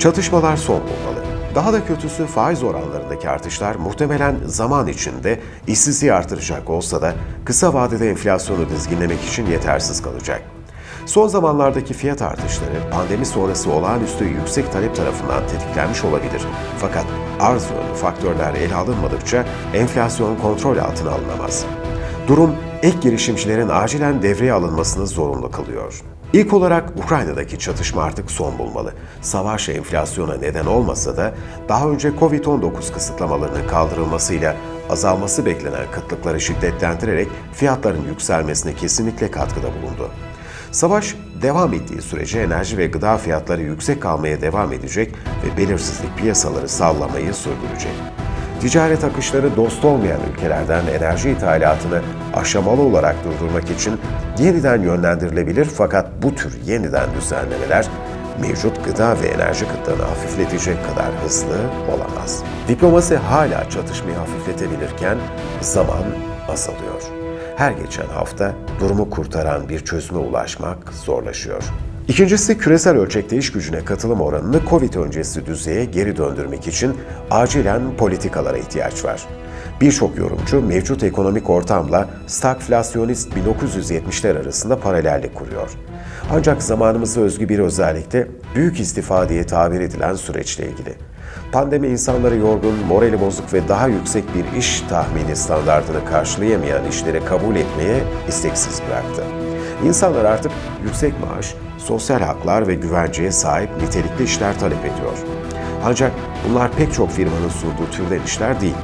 Çatışmalar son bulmalı. Daha da kötüsü faiz oranlarındaki artışlar muhtemelen zaman içinde işsizliği artıracak olsa da kısa vadede enflasyonu dizginlemek için yetersiz kalacak. Son zamanlardaki fiyat artışları pandemi sonrası olağanüstü yüksek talep tarafından tetiklenmiş olabilir. Fakat arz yönlü faktörler ele alınmadıkça enflasyon kontrol altına alınamaz. Durum ek girişimcilerin acilen devreye alınmasını zorunlu kılıyor. İlk olarak Ukrayna'daki çatışma artık son bulmalı. Savaş enflasyona neden olmasa da daha önce Covid-19 kısıtlamalarının kaldırılmasıyla azalması beklenen kıtlıkları şiddetlendirerek fiyatların yükselmesine kesinlikle katkıda bulundu. Savaş devam ettiği sürece enerji ve gıda fiyatları yüksek kalmaya devam edecek ve belirsizlik piyasaları sallamayı sürdürecek. Ticaret akışları dost olmayan ülkelerden enerji ithalatını aşamalı olarak durdurmak için yeniden yönlendirilebilir fakat bu tür yeniden düzenlemeler mevcut gıda ve enerji kıtlığını hafifletecek kadar hızlı olamaz. Diplomasi hala çatışmayı hafifletebilirken zaman azalıyor. Her geçen hafta durumu kurtaran bir çözüme ulaşmak zorlaşıyor. İkincisi küresel ölçekte iş gücüne katılım oranını Covid öncesi düzeye geri döndürmek için acilen politikalara ihtiyaç var. Birçok yorumcu mevcut ekonomik ortamla stagflasyonist 1970'ler arasında paralellik kuruyor. Ancak zamanımıza özgü bir özellikle büyük istifa diye tabir edilen süreçle ilgili. Pandemi insanları yorgun, morali bozuk ve daha yüksek bir iş tahmini standartını karşılayamayan işleri kabul etmeye isteksiz bıraktı. İnsanlar artık yüksek maaş, sosyal haklar ve güvenceye sahip nitelikli işler talep ediyor. Ancak bunlar pek çok firmanın sunduğu türden işler değil.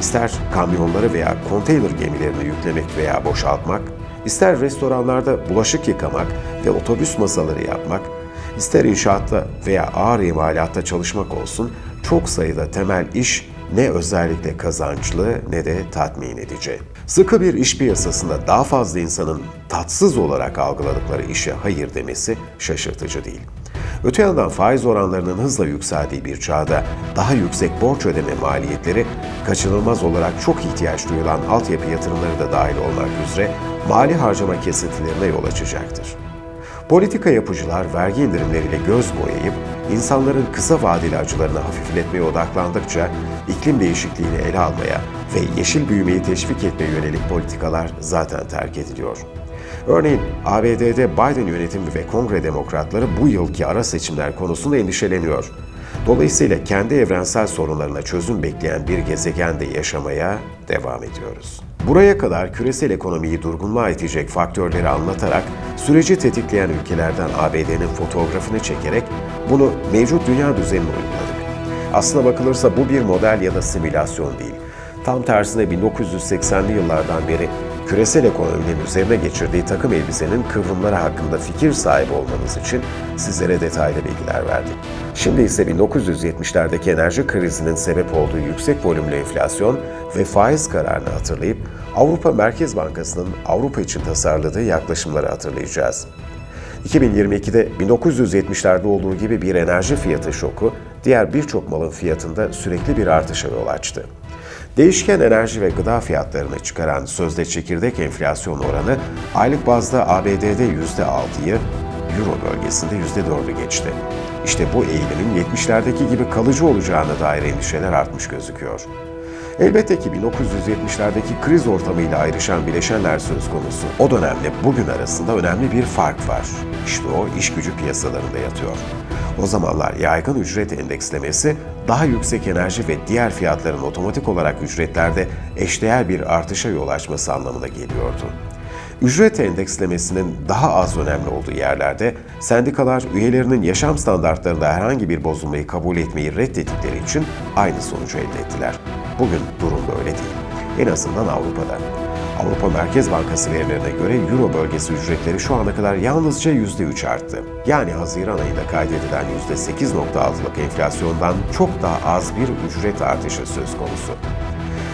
İster kamyonları veya konteyner gemilerini yüklemek veya boşaltmak, ister restoranlarda bulaşık yıkamak ve otobüs masaları yapmak, ister inşaatta veya ağır imalatta çalışmak olsun, çok sayıda temel iş ne özellikle kazançlı ne de tatmin edici. Sıkı bir iş piyasasında daha fazla insanın tatsız olarak algıladıkları işe hayır demesi şaşırtıcı değil. Öte yandan faiz oranlarının hızla yükseldiği bir çağda daha yüksek borç ödeme maliyetleri kaçınılmaz olarak çok ihtiyaç duyulan altyapı yatırımları da dahil olmak üzere mali harcama kesintilerine yol açacaktır. Politika yapıcılar vergi indirimleriyle göz boyayıp insanların kısa vadeli acılarını hafifletmeye odaklandıkça iklim değişikliğini ele almaya ve yeşil büyümeyi teşvik etmeye yönelik politikalar zaten terk ediliyor. Örneğin ABD'de Biden yönetimi ve kongre demokratları bu yılki ara seçimler konusunda endişeleniyor. Dolayısıyla kendi evrensel sorunlarına çözüm bekleyen bir gezegende yaşamaya devam ediyoruz. Buraya kadar küresel ekonomiyi durgunluğa itecek faktörleri anlatarak süreci tetikleyen ülkelerden ABD'nin fotoğrafını çekerek bunu mevcut dünya düzenine uyguladık. Aslına bakılırsa bu bir model ya da simülasyon değil. Tam tersine 1980'li yıllardan beri küresel ekonominin üzerine geçirdiği takım elbisenin kıvrımları hakkında fikir sahibi olmanız için sizlere detaylı bilgiler verdik. Şimdi ise 1970'lerdeki enerji krizinin sebep olduğu yüksek volümlü enflasyon ve faiz kararını hatırlayıp Avrupa Merkez Bankası'nın Avrupa için tasarladığı yaklaşımları hatırlayacağız. 2022'de 1970'lerde olduğu gibi bir enerji fiyatı şoku diğer birçok malın fiyatında sürekli bir artışa yol açtı. Değişken enerji ve gıda fiyatlarını çıkaran sözde çekirdek enflasyon oranı aylık bazda ABD'de %6'yı, Euro bölgesinde %4'ü geçti. İşte bu eğilimin 70'lerdeki gibi kalıcı olacağına dair endişeler artmış gözüküyor. Elbette ki 1970'lerdeki kriz ortamıyla ayrışan bileşenler söz konusu. O dönemle bugün arasında önemli bir fark var. İşte o iş gücü piyasalarında yatıyor. O zamanlar yaygın ücret endekslemesi daha yüksek enerji ve diğer fiyatların otomatik olarak ücretlerde eşdeğer bir artışa yol açması anlamına geliyordu. Ücret endekslemesinin daha az önemli olduğu yerlerde sendikalar üyelerinin yaşam standartlarında herhangi bir bozulmayı kabul etmeyi reddettikleri için aynı sonucu elde ettiler. Bugün durum böyle değil. En azından Avrupa'da. Avrupa Merkez Bankası verilerine göre Euro bölgesi ücretleri şu ana kadar yalnızca %3 arttı. Yani Haziran ayında kaydedilen %8.6'lık enflasyondan çok daha az bir ücret artışı söz konusu.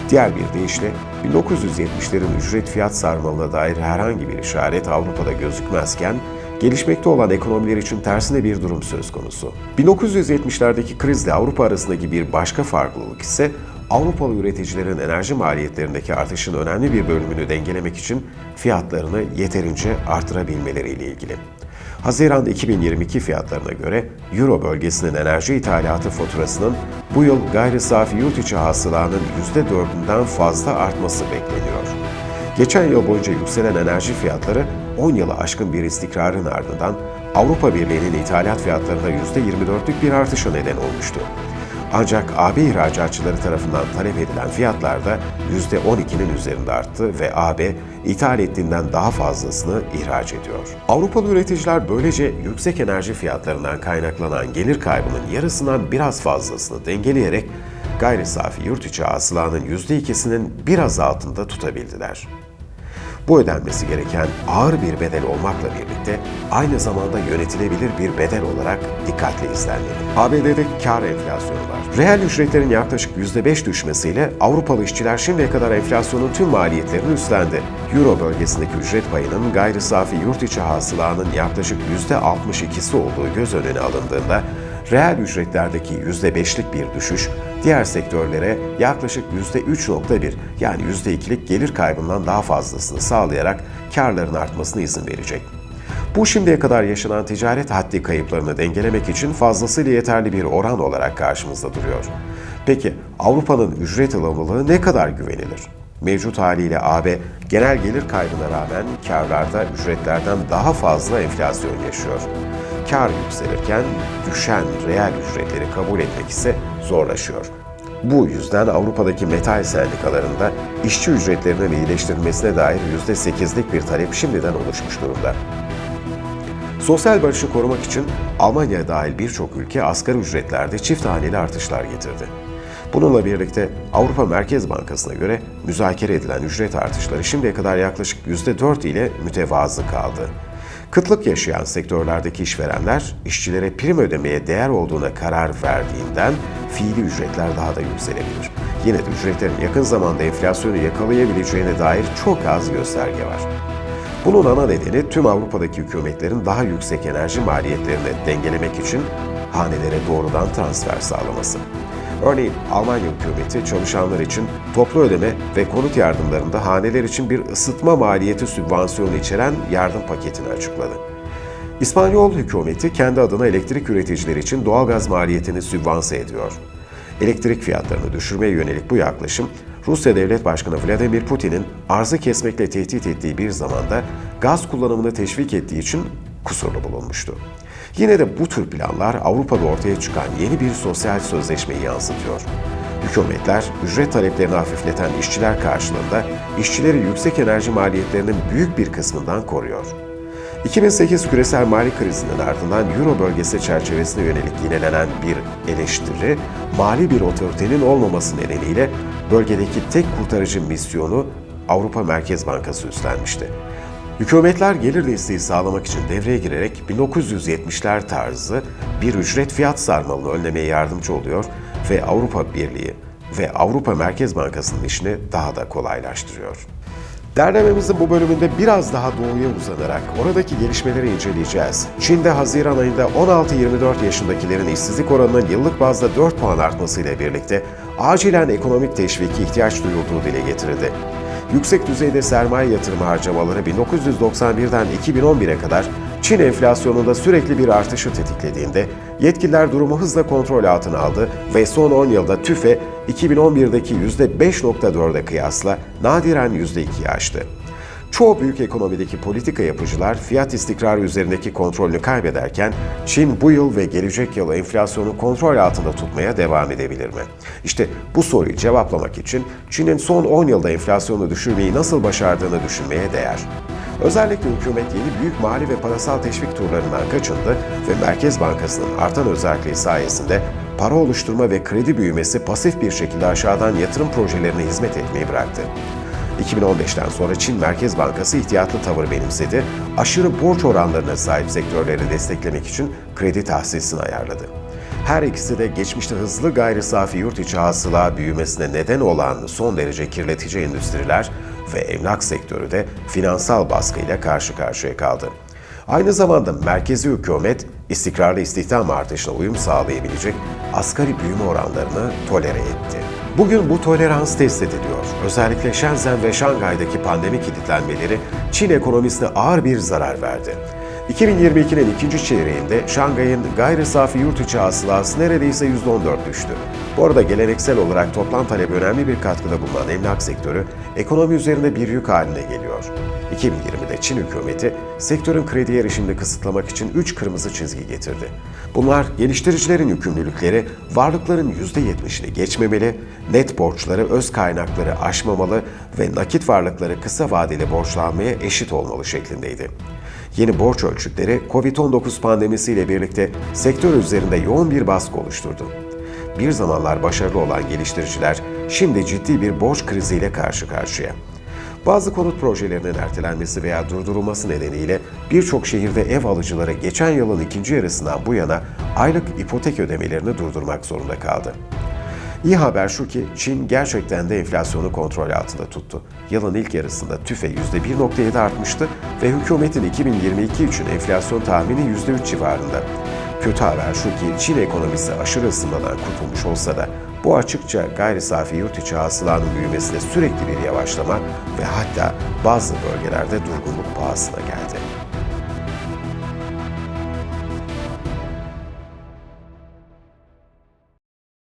Diğer bir deyişle 1970'lerin ücret fiyat sarmalına dair herhangi bir işaret Avrupa'da gözükmezken gelişmekte olan ekonomiler için tersine bir durum söz konusu. 1970'lerdeki krizle Avrupa arasındaki bir başka farklılık ise Avrupalı üreticilerin enerji maliyetlerindeki artışın önemli bir bölümünü dengelemek için fiyatlarını yeterince artırabilmeleriyle ilgili. Haziran 2022 fiyatlarına göre Euro bölgesinin enerji ithalatı faturasının bu yıl gayri safi yurt içi hasılanın %4'ünden fazla artması bekleniyor. Geçen yıl boyunca yükselen enerji fiyatları 10 yılı aşkın bir istikrarın ardından Avrupa Birliği'nin ithalat fiyatlarında %24'lük bir artışa neden olmuştu. Ancak AB ihracatçıları tarafından talep edilen fiyatlar da %12'nin üzerinde arttı ve AB ithal ettiğinden daha fazlasını ihraç ediyor. Avrupalı üreticiler böylece yüksek enerji fiyatlarından kaynaklanan gelir kaybının yarısından biraz fazlasını dengeleyerek gayri safi yurt içi hasılanın %2'sinin biraz altında tutabildiler. Bu ödenmesi gereken ağır bir bedel olmakla birlikte aynı zamanda yönetilebilir bir bedel olarak dikkatli izlenmeli. ABD'de kar enflasyonu var. Reel ücretlerin yaklaşık %5 düşmesiyle Avrupalı işçiler şimdiye kadar enflasyonun tüm maliyetlerini üstlendi. Euro bölgesindeki ücret payının gayri safi yurt içi hasılanın yaklaşık %62'si olduğu göz önüne alındığında reel ücretlerdeki %5'lik bir düşüş, diğer sektörlere yaklaşık %3.1 yani %2'lik gelir kaybından daha fazlasını sağlayarak karların artmasına izin verecek. Bu şimdiye kadar yaşanan ticaret haddi kayıplarını dengelemek için fazlasıyla yeterli bir oran olarak karşımızda duruyor. Peki Avrupa'nın ücret alımlılığı ne kadar güvenilir? Mevcut haliyle AB genel gelir kaybına rağmen karlarda ücretlerden daha fazla enflasyon yaşıyor kar yükselirken düşen reel ücretleri kabul etmek ise zorlaşıyor. Bu yüzden Avrupa'daki metal sendikalarında işçi ücretlerinin iyileştirilmesine dair %8'lik bir talep şimdiden oluşmuş durumda. Sosyal barışı korumak için Almanya dahil birçok ülke asgari ücretlerde çift haneli artışlar getirdi. Bununla birlikte Avrupa Merkez Bankası'na göre müzakere edilen ücret artışları şimdiye kadar yaklaşık %4 ile mütevazı kaldı. Kıtlık yaşayan sektörlerdeki işverenler işçilere prim ödemeye değer olduğuna karar verdiğinden fiili ücretler daha da yükselebilir. Yine de ücretlerin yakın zamanda enflasyonu yakalayabileceğine dair çok az gösterge var. Bunun ana nedeni tüm Avrupa'daki hükümetlerin daha yüksek enerji maliyetlerini dengelemek için hanelere doğrudan transfer sağlaması. Örneğin Almanya hükümeti çalışanlar için toplu ödeme ve konut yardımlarında haneler için bir ısıtma maliyeti sübvansiyonu içeren yardım paketini açıkladı. İspanyol hükümeti kendi adına elektrik üreticileri için doğalgaz maliyetini sübvanse ediyor. Elektrik fiyatlarını düşürmeye yönelik bu yaklaşım, Rusya Devlet Başkanı Vladimir Putin'in arzı kesmekle tehdit ettiği bir zamanda gaz kullanımını teşvik ettiği için kusurlu bulunmuştu. Yine de bu tür planlar Avrupa'da ortaya çıkan yeni bir sosyal sözleşmeyi yansıtıyor. Hükümetler, ücret taleplerini hafifleten işçiler karşılığında işçileri yüksek enerji maliyetlerinin büyük bir kısmından koruyor. 2008 küresel mali krizinin ardından Euro bölgesi çerçevesine yönelik yinelenen bir eleştiri, mali bir otoritenin olmaması nedeniyle bölgedeki tek kurtarıcı misyonu Avrupa Merkez Bankası üstlenmişti. Hükümetler gelir desteği sağlamak için devreye girerek 1970'ler tarzı bir ücret fiyat sarmalını önlemeye yardımcı oluyor ve Avrupa Birliği ve Avrupa Merkez Bankası'nın işini daha da kolaylaştırıyor. Derlememizin bu bölümünde biraz daha doğuya uzanarak oradaki gelişmeleri inceleyeceğiz. Çin'de Haziran ayında 16-24 yaşındakilerin işsizlik oranının yıllık bazda 4 puan artmasıyla birlikte acilen ekonomik teşviki ihtiyaç duyulduğu dile getirildi. Yüksek düzeyde sermaye yatırımı harcamaları 1991'den 2011'e kadar Çin enflasyonunda sürekli bir artışı tetiklediğinde yetkililer durumu hızla kontrol altına aldı ve son 10 yılda TÜFE 2011'deki %5.4'e kıyasla nadiren %2'yi aştı. Çoğu büyük ekonomideki politika yapıcılar fiyat istikrarı üzerindeki kontrolünü kaybederken Çin bu yıl ve gelecek yıl enflasyonu kontrol altında tutmaya devam edebilir mi? İşte bu soruyu cevaplamak için Çin'in son 10 yılda enflasyonu düşürmeyi nasıl başardığını düşünmeye değer. Özellikle hükümet yeni büyük mali ve parasal teşvik turlarından kaçındı ve Merkez Bankası'nın artan özelliği sayesinde para oluşturma ve kredi büyümesi pasif bir şekilde aşağıdan yatırım projelerine hizmet etmeyi bıraktı. 2015'ten sonra Çin Merkez Bankası ihtiyatlı tavır benimsedi, aşırı borç oranlarına sahip sektörleri desteklemek için kredi tahsisini ayarladı. Her ikisi de geçmişte hızlı gayri safi yurt içi hasıla büyümesine neden olan son derece kirletici endüstriler ve emlak sektörü de finansal baskıyla karşı karşıya kaldı. Aynı zamanda merkezi hükümet istikrarlı istihdam artışına uyum sağlayabilecek asgari büyüme oranlarını tolere etti. Bugün bu tolerans test ediliyor. Özellikle Shenzhen ve Şangay'daki pandemi kilitlenmeleri Çin ekonomisine ağır bir zarar verdi. 2022'nin ikinci çeyreğinde Şangay'ın gayri safi yurt içi hasılası neredeyse %14 düştü. Bu arada geleneksel olarak toplam talep önemli bir katkıda bulunan emlak sektörü ekonomi üzerinde bir yük haline geliyor. 2020'de Çin hükümeti sektörün kredi erişimini kısıtlamak için 3 kırmızı çizgi getirdi. Bunlar geliştiricilerin yükümlülükleri varlıkların %70'ini geçmemeli, net borçları öz kaynakları aşmamalı ve nakit varlıkları kısa vadeli borçlanmaya eşit olmalı şeklindeydi. Yeni borç ölçütleri COVID-19 pandemisiyle birlikte sektör üzerinde yoğun bir baskı oluşturdu. Bir zamanlar başarılı olan geliştiriciler şimdi ciddi bir borç kriziyle karşı karşıya. Bazı konut projelerinin ertelenmesi veya durdurulması nedeniyle birçok şehirde ev alıcıları geçen yılın ikinci yarısından bu yana aylık ipotek ödemelerini durdurmak zorunda kaldı. İyi haber şu ki Çin gerçekten de enflasyonu kontrol altında tuttu. Yılın ilk yarısında TÜFE %1.7 artmıştı ve hükümetin 2022 için enflasyon tahmini %3 civarında. Kötü haber şu ki Çin ekonomisi aşırı ısınmadan kurtulmuş olsa da bu açıkça gayri safi yurt içi hasılanın büyümesine sürekli bir yavaşlama ve hatta bazı bölgelerde durgunluk pahasına geldi.